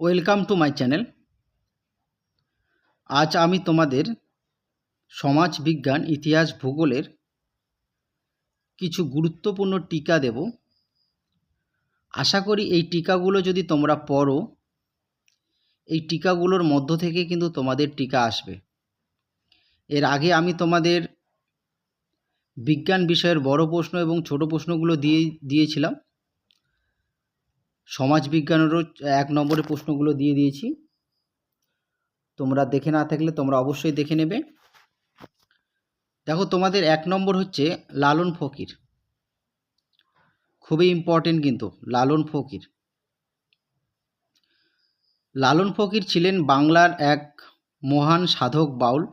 Welcome to my channel. আজ আমি তোমাদের সমাজ বিজ্ঞান ইতিহাস ভূগোলের কিছু গুরুত্বপূর্ণ টিকা দেব। আশা করি এই টিকাগুলো যদি তোমরা পড়ো, এই টিকাগুলোর মধ্য থেকে কিন্তু তোমাদের টিকা আসবে। এর আগে আমি তোমাদের বিজ্ঞান বিষয়ের বড় প্রশ্ন এবং ছোট প্রশ্নগুলো দিয়ে, দিয়েছিলাম। সমাজ বিজ্ঞানেরও এক নম্বরের প্রশ্নগুলো দিয়ে দিয়েছি। তোমরা দেখে না থাকলে তোমরা অবশ্যই দেখে নেবে। দেখো, তোমাদের এক নম্বর হচ্ছে লালন ফকির। খুবই ইম্পর্টেন্ট কিন্তু, লালন ফকির। লালন ফকির ছিলেন বাংলার এক মহান সাধক বাউল।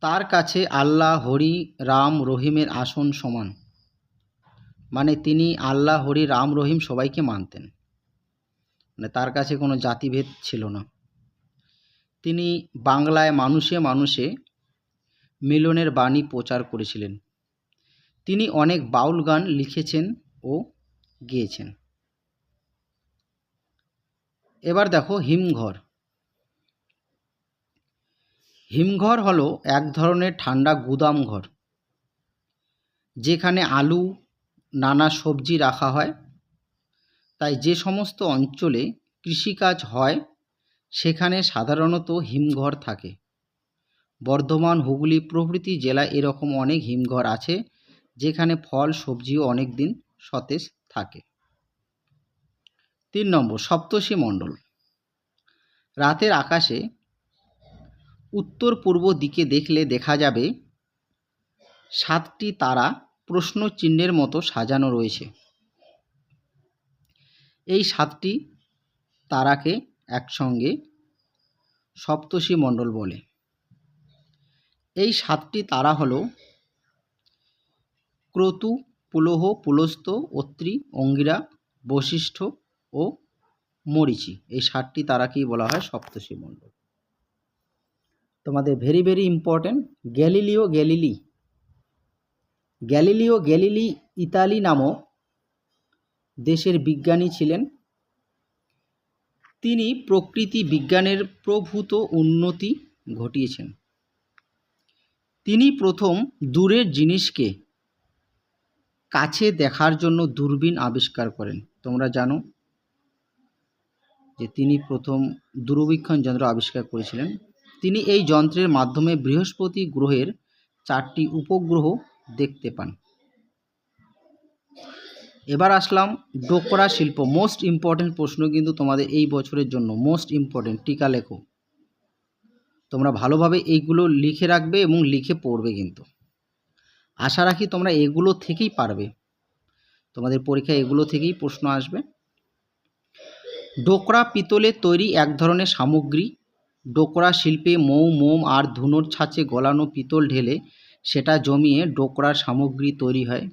তার কাছে আল্লাহ হরি রাম রহিমের আসন সমান। মানে তিনি আল্লাহ, হরি, রাম, রহিম সবাইকে মানতেন। মানে তার কাছে কোনো জাতিভেদ ছিল না। তিনি বাংলায় মানুষে মানুষে মিলনের বাণী প্রচার করেছিলেন। তিনি অনেক বাউল গান লিখেছেন ও গেয়েছেন। এবার দেখো হিমঘর। হিমঘর হলো এক ধরনের ঠান্ডা গুদাম ঘর, যেখানে আলু নানা সবজি রাখা হয়। তাই যে সমস্ত অঞ্চলে কৃষিকাজ হয়, সেখানে সাধারণত হিমঘর থাকে। বর্ধমান, হুগলি প্রভৃতি জেলায় এরকম অনেক হিমঘর আছে, যেখানে ফল, সবজিও অনেক দিন সতেজ থাকে। তিন নম্বর, সপ্তর্ষি মণ্ডল। রাতের আকাশে উত্তর পূর্ব দিকে দেখলে দেখা যাবে সাতটি তারা প্রশ্ন চিহ্নের মতো সাজানো রয়েছে। এই সাতটি তারাকে একসঙ্গে সপ্তর্ষি মণ্ডল বলে। এই সাতটি তারা হল ক্রতু, পুলহ, পুলস্ত, অত্রি, অঙ্গিরা, বশিষ্ঠ ও মরিচি। এই সাতটি তারাকেই বলা হয় সপ্তর্ষি মণ্ডল। তোমাদের very very important Galileo Galilei Galileo Galilei Italy নামক দেশের বিজ্ঞানী ছিলেন। তিনি প্রকৃতি বিজ্ঞানের প্রভূত উন্নতি ঘটিয়েছেন। তিনি প্রথম দূরের জিনিসকে কাছে দেখার জন্য দূরবীন আবিষ্কার করেন। তোমরা জানো যে তিনি প্রথম দূরবীক্ষণ যন্ত্র আবিষ্কার করেছিলেন। তিনি এই যন্ত্রের মাধ্যমে বৃহস্পতি গ্রহের চারটি উপগ্রহ দেখতে পান। এবার আসলাম ডোকরা শিল্প। মোস্ট ইম্পর্টেন্ট প্রশ্ন কিন্তু তোমাদের এই বছরের জন্য। মোস্ট ইম্পর্টেন্ট টিকা লেখো। তোমরা ভালোভাবে এইগুলো লিখে রাখবে এবং লিখে পড়বে কিন্তু। আশা রাখি তোমরা এগুলো থেকেই পারবে। তোমাদের পরীক্ষায় এগুলো থেকেই প্রশ্ন আসবে। ডোকরা পিতলের তৈরি এক ধরনের সামগ্রী। ডোকরা শিল্পে মৌ, মোম আর ধুনোর ছাঁচে গলানো পিতল ঢেলে সেটা জমিয়ে ডোকরার সামগ্রী তৈরি হয়।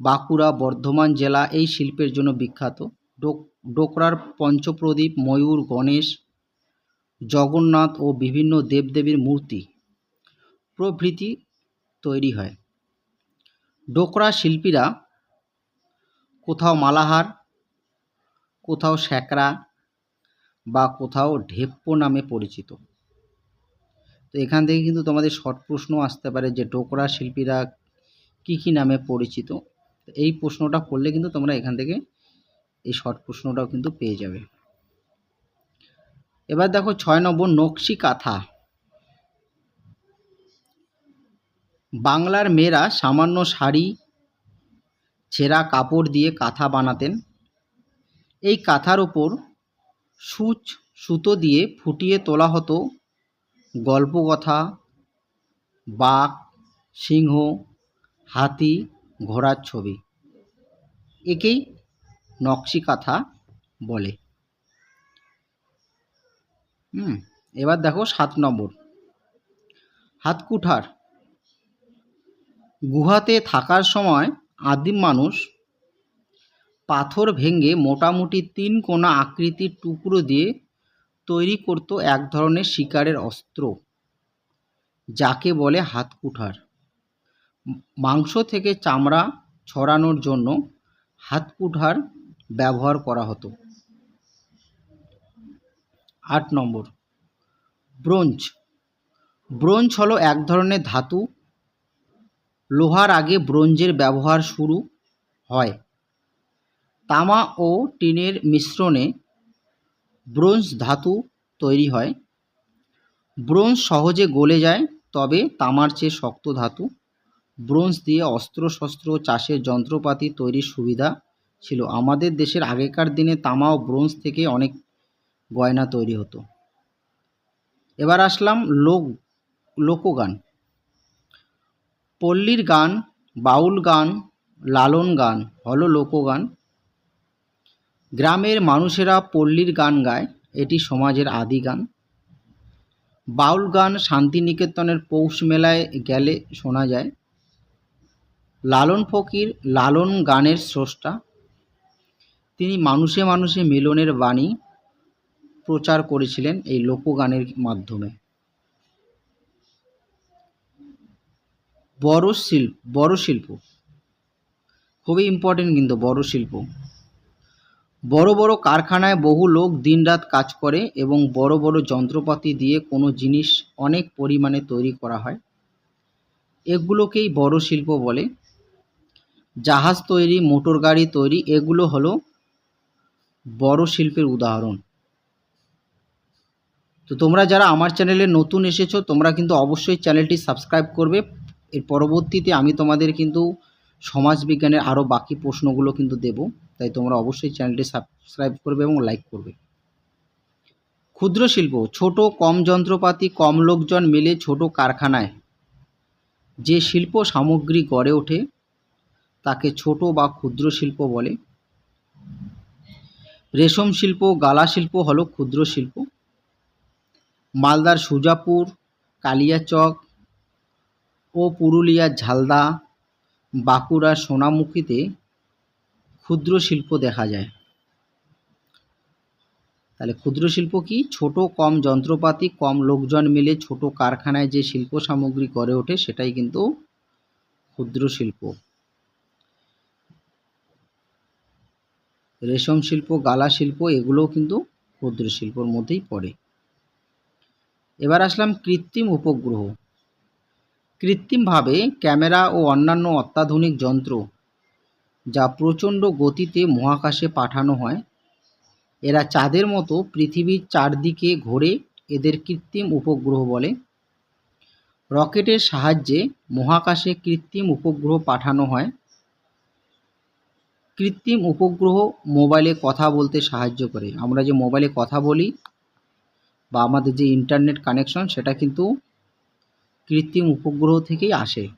বাঁকুড়া, বর্ধমান জেলা এই শিল্পের জন্য বিখ্যাত। ডোক, ডোকরার পঞ্চপ্রদীপ, ময়ূর, গণেশ, জগন্নাথ ও বিভিন্ন দেবদেবীর মূর্তি প্রভৃতি তৈরি হয়। ডোকরা শিল্পীরা কোথাও মালাহার, কোথাও স্যাকরা বা কোথাও ঢেপ্পো নামে পরিচিত। তো এখান থেকে কিন্তু তোমাদের শর্ট প্রশ্ন আসতে পারে যে ডোকরা শিল্পীরা কী কী নামে পরিচিত? এই প্রশ্নটা করলে কিন্তু তোমরা এখান থেকে এই শর্ট প্রশ্নটাও কিন্তু পেয়ে যাবে। এবার দেখো ছয় নম্বর নকশি কাঁথা। বাংলার মেয়েরা সামান্য শাড়ি, ছেঁড়া কাপড় দিয়ে কাঁথা বানাতেন। এই কাঁথার ওপর সূচ সুতো দিয়ে ফুটিয়ে তোলা হতো গল্পকথা, বাঘ, সিংহ, হাতি, ঘোড়ার ছবি। একেই নকশি কাঁথা বলে। হুম, এবার দেখো সাত নম্বর। হাতকুঠার। গুহাতে থাকার সময় আদিম মানুষ পাথর ভেঙে মোটামুটি তিন কোনা আকৃতির টুকরো দিয়ে তৈরি করত এক ধরনের শিকারের অস্ত্র, যাকে বলে হাতকুঠার মাংস থেকে চামড়া ছড়ানোর জন্য হাতকুঠার ব্যবহার করা হতো। আট নম্বর, ব্রোঞ্জ। ব্রোঞ্জ হলো এক ধরনের ধাতু। লোহার আগে ব্রোঞ্জের ব্যবহার শুরু হয়। তামা ও টিনের মিশ্রণে ব্রোঞ্জ ধাতু তৈরি হয়। ব্রোঞ্জ সহজে গলে যায়, তবে তামার চেয়ে শক্ত ধাতু। ব্রোঞ্জ দিয়ে অস্ত্রশস্ত্র, চাষের যন্ত্রপাতি তৈরির সুবিধা ছিল। আমাদের দেশের আগেকার দিনে তামা ও ব্রোঞ্জ থেকে অনেক গয়না তৈরি হতো। এবার আসলাম লোক, লোকগান। পল্লীর গান, বাউল গান, লালন গান হলো লোকগান। গ্রামের মানুষেরা পল্লীর গান গায়, এটি সমাজের আদি গান। বাউল গান শান্তিনিকেতনের পৌষ মেলায় গেলে শোনা যায়। লালন ফকির লালন গানের স্রষ্টা। তিনি মানুষে মানুষে মিলনের বাণী প্রচার করেছিলেন এই লোকগানের মাধ্যমে। বড় শিল্প বড় শিল্প খুবই ইম্পর্টেন্ট কিন্তু বড় শিল্প বড় বড় কারখানায় বহু লোক দিনরাত কাজ করে এবং বড় বড় যন্ত্রপাতি দিয়ে কোনো জিনিস অনেক পরিমাণে তৈরি করা হয়। এগুলোকেই বড় শিল্প বলে। জাহাজ তৈরি, মোটর গাড়ি তৈরি, এগুলো হলো বড় শিল্পের উদাহরণ। তো তোমরা যারা আমার চ্যানেলে নতুন এসেছ, তোমরা কিন্তু অবশ্যই চ্যানেলটি সাবস্ক্রাইব করবে। এর পরবর্তীতে আমি তোমাদের কিন্তু সমাজবিজ্ঞানের আরও বাকি প্রশ্নগুলো কিন্তু দেব। তাই তোমরা অবশ্যই চ্যানেলটি সাবস্ক্রাইব করবে এবং লাইক করবে। ক্ষুদ্র শিল্প, ছোট, কম যন্ত্রপাতি, কম লোকজন মিলে ছোট কারখানায় যে শিল্প সামগ্রী গড়ে ওঠে, তাকে ছোট বা ক্ষুদ্র শিল্প বলে। রেশম শিল্প, গালা শিল্প হলো ক্ষুদ্র শিল্প। মালদার সুজাপুর, কালিয়াচক ও পুরুলিয়ার ঝালদা, বাঁকুড়ার সোনামুখীতে ক্ষুদ্র শিল্প দেখা যায়। তাহলে ক্ষুদ্র শিল্প কি? ছোট, কম যন্ত্রপাতি, কম লোকজন মিলে ছোট কারখানায় যে শিল্প সামগ্রী গড়ে ওঠে, সেটাই কিন্তু ক্ষুদ্র শিল্প। রেশম শিল্প, গালা শিল্প, এগুলোও কিন্তু ক্ষুদ্র শিল্পর মধ্যেই পড়ে। এবার আসলাম কৃত্রিম উপগ্রহ। কৃত্রিমভাবে ক্যামেরা ও অন্যান্য অত্যাধুনিক যন্ত্র যা প্রচণ্ড গতিতে মহাকাশে পাঠানো হয়। এরা চাঁদের মতো পৃথিবীর চারদিকে ঘোরে এদের কৃত্রিম উপগ্রহ বলে। রকেটের সাহায্যে মহাকাশে কৃত্রিম উপগ্রহ পাঠানো হয়। কৃত্রিম উপগ্রহ মোবাইলে কথা বলতে সাহায্য করে। আমরা যে মোবাইলে কথা বলি বা আমাদের যে ইন্টারনেট কানেকশন, সেটা কিন্তু কৃত্রিম উপগ্রহ থেকেই আসে।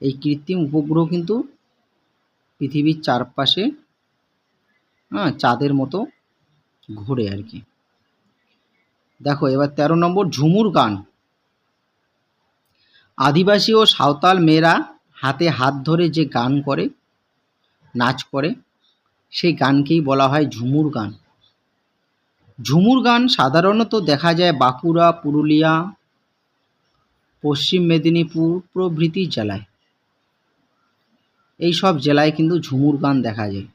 এই কৃত্রিম উপগ্রহ কিন্তু পৃথিবীর চারপাশে হ্যাঁ চাঁদের মতো ঘোরে আর কি। দেখো, এবার তেরো নম্বর ঝুমুর গান। আদিবাসী ও সাঁওতাল মেয়েরা হাতে হাত ধরে যে গান করে, নাচ করে, সেই গানকেই বলা হয় ঝুমুর গান। ঝুমুর গান সাধারণত দেখা যায় বাঁকুড়া, পুরুলিয়া, পশ্চিম মেদিনীপুর প্রভৃতি জেলায়। এই সব জেলায় কিন্তু ঝুমুর গান দেখা যায়।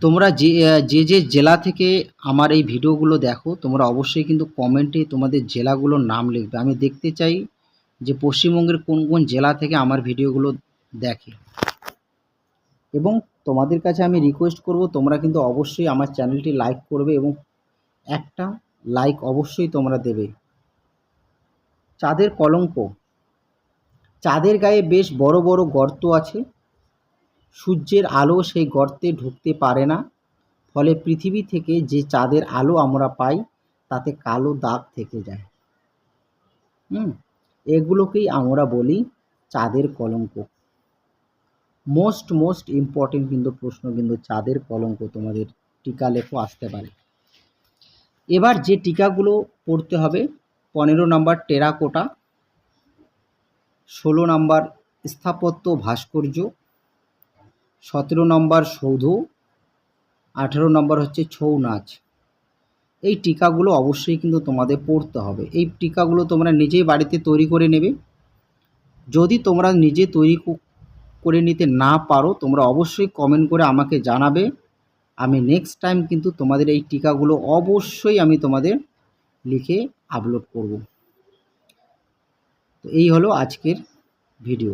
তোমরা যে যে যে জেলা থেকে আমার এই ভিডিওগুলো দেখো, তোমরা অবশ্যই কিন্তু কমেন্টে তোমাদের জেলাগুলোর নাম লিখবে। আমি দেখতে চাই যে পশ্চিমবঙ্গের কোন কোন জেলা থেকে আমার ভিডিওগুলো দেখে। এবং তোমাদের কাছে আমি রিকোয়েস্ট করব, তোমরা কিন্তু অবশ্যই আমার চ্যানেলটি লাইক করবে এবং একটা লাইক অবশ্যই তোমরা দেবে। চাঁদের কলঙ্ক। চাঁদের গায়ে বেশ বড় বড় গর্ত আছে। সূর্যের আলো সেই গর্তে ঢুকতে পারে না। ফলে পৃথিবী থেকে যে চাঁদের আলো আমরা পাই, তাতে কালো দাগ থেকে যায়। হুম, এগুলোকেই আমরা বলি চাঁদের কলঙ্ক। মোস্ট মোস্ট ইম্পর্টেন্ট কিন্তু প্রশ্ন কিন্তু চাঁদের কলঙ্ক তোমাদের টিকা লেখো আসতে পারে। এবার যে টিকাগুলো পড়তে হবে, পনেরো নম্বর টেরাকোটা। ষোলো নম্বর স্থাপত্য ভাস্কর্য, সতেরো নম্বর সৌধ, আঠেরো নম্বর হচ্ছে ছৌ নাচ। এই টিকাগুলো অবশ্যই কিন্তু তোমাদের পড়তে হবে। এই টিকাগুলো তোমরা নিজেই বাড়িতে তৈরি করে নেবে। যদি তোমরা নিজে তৈরি করে নিতে না পারো, তোমরা অবশ্যই কমেন্ট করে আমাকে জানাবে। আমি নেক্সট টাইম কিন্তু তোমাদের এই টিকাগুলো অবশ্যই আমি তোমাদের লিখে আপলোড করব। তো এই হলো আজকের ভিডিও